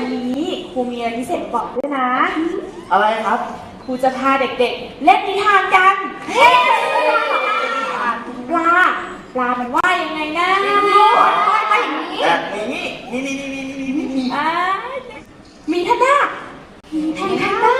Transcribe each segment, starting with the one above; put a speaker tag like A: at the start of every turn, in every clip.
A: วันนี้ครูมีอะไรพิเศษบอกด้วยนะ
B: อะไรครับ
A: ครูจะพาเด็กๆ เล่นนิทานกันเฮ้ปลาปลามันว่ายยังไงนะว่ายไปอย่างนี้
B: แบบนี้นี่นี่นี่นี่นี่นี่
A: อ่มีท่าหน้ามีท่าห
B: น้า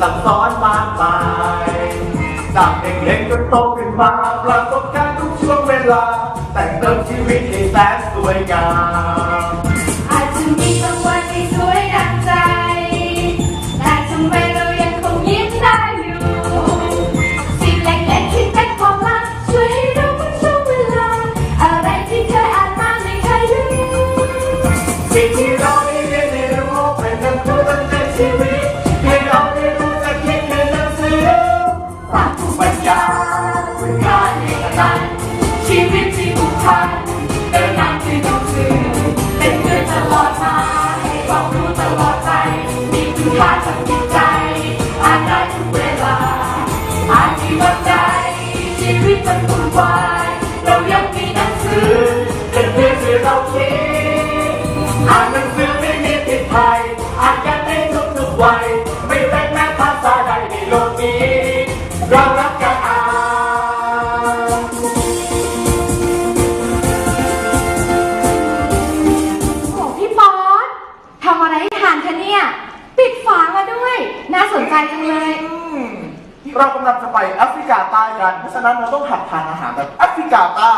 B: สั่งสอนมากมายจากเด็กๆจนโตขึ้นมาประสบการณ์ทุกช่วงเวลา แต่งเติมชีวิตให้แสนสวยงาม
C: อาจจะมีบางวันที่สวยดังใจ แต่ทำไมเรายังคงยิ้มได้อยู่ สิ่งเล็กๆที่เป็นควมรัช่วยเราพ้นช่วงเวลา อะไรที่เคยอ่านมาไม่เคยลืม
B: สิ่งต เรากำ
C: ลังจะไป
B: แอฟริกาใต้กัน เพราะฉะนั้นเราต้องหัดทานอาหารแบบแอฟริกาใต้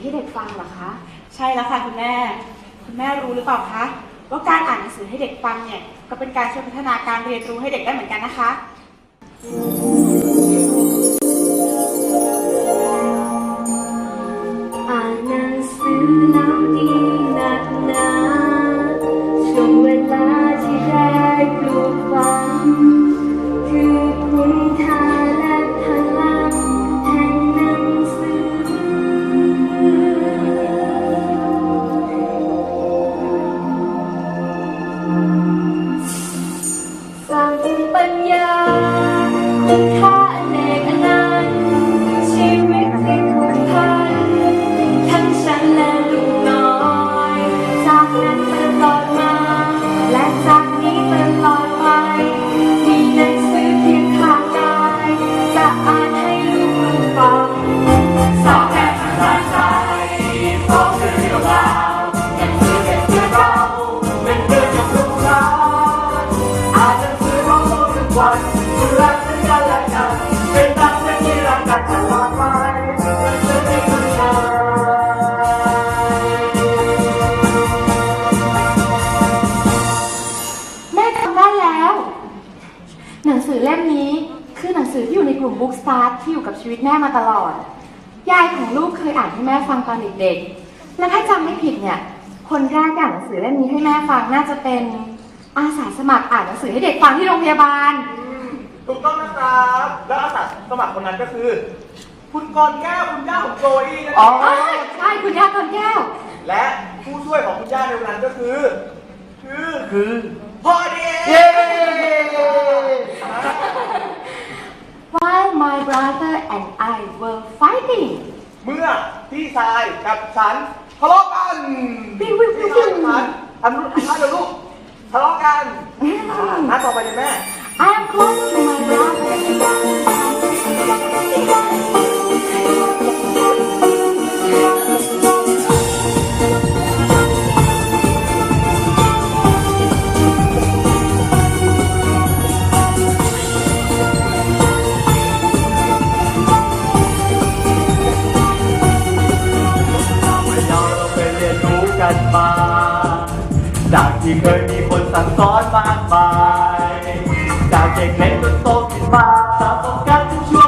C: ให้
B: เด็ก
C: ฟังเหรอคะ
A: ใช่แล้วค่ะคุณแม่ คุณแม่รู้หรือเปล่าคะว่าการอ่านหนังสือให้เด็กฟังเนี่ยก็เป็นการช่วยพัฒนาการเรียนรู้ให้เด็กได้เหมือนกันนะคะ
C: บุ๊กสตาร์ที่อยู่กับชีวิตแม่มาตลอด ยายของลูกเคยอ่านให้แม่ฟังตอนเด็กๆ และถ้าจำไม่ผิดเนี่ย คนแรกที่อ่านหนังสือเล่มนี้ให้แม่ฟังน่าจะเป็นอาสาสมัครอ่านหนังสือให้เด็กฟังที่โรงพยาบาล
D: ถูกต้องนะครับ แล้วอาสาสมัครคนนั้นก็คือ คุณกรแก้วคุณย่าของโจอี้นั่นเอ
C: อ๋องใช่คุณย่าตอนแก้ว
D: และผู้ช่วยของคุณย่าในวันนั้นก็คือ คือ
B: คือ
D: พ่อดีเอง
B: เย้
C: While my brother and I were fighting
D: เมื่อ พี่ชายกับฉันทะเลาะกัน
C: ปิ้วปิ้วปิ้
D: พี่
C: ว
D: ชายกับฉันทำลูกทำเดี๋ยวลูกทะเลาะกันอ่านัดต่อไปเลยแม่
C: I am close to
B: จากที่เคยมีคนสั่งสอนมากมาย จากเด็กเล็กจนโตขึ้นมาสะสมกันทุกช่วง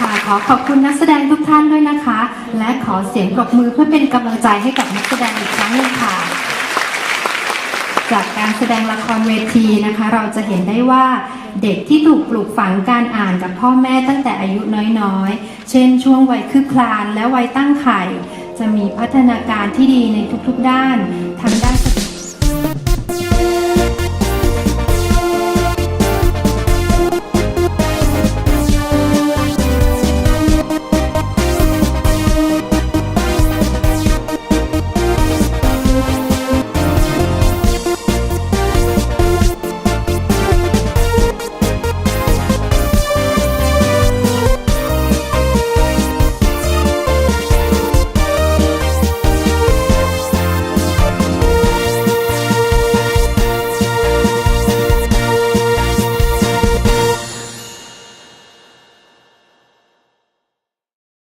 E: ค่ะขอขอบคุณนักแสดงทุกท่านด้วยนะคะ และขอเสียงปรบมือเพื่อเป็นกำลังใจให้กับนักแสดงอีกครั้งหนึ่งค่ะ จากการแสดงละครเวทีนะคะ เราจะเห็นได้ว่าเด็กที่ถูกปลูกฝังการอ่านกับพ่อแม่ตั้งแต่อายุน้อยๆ เช่น ช่วงวัยคืบคลานและวัยตั้งไข่ จะมีพัฒนาการที่ดีในทุกๆด้านทั้งด้าน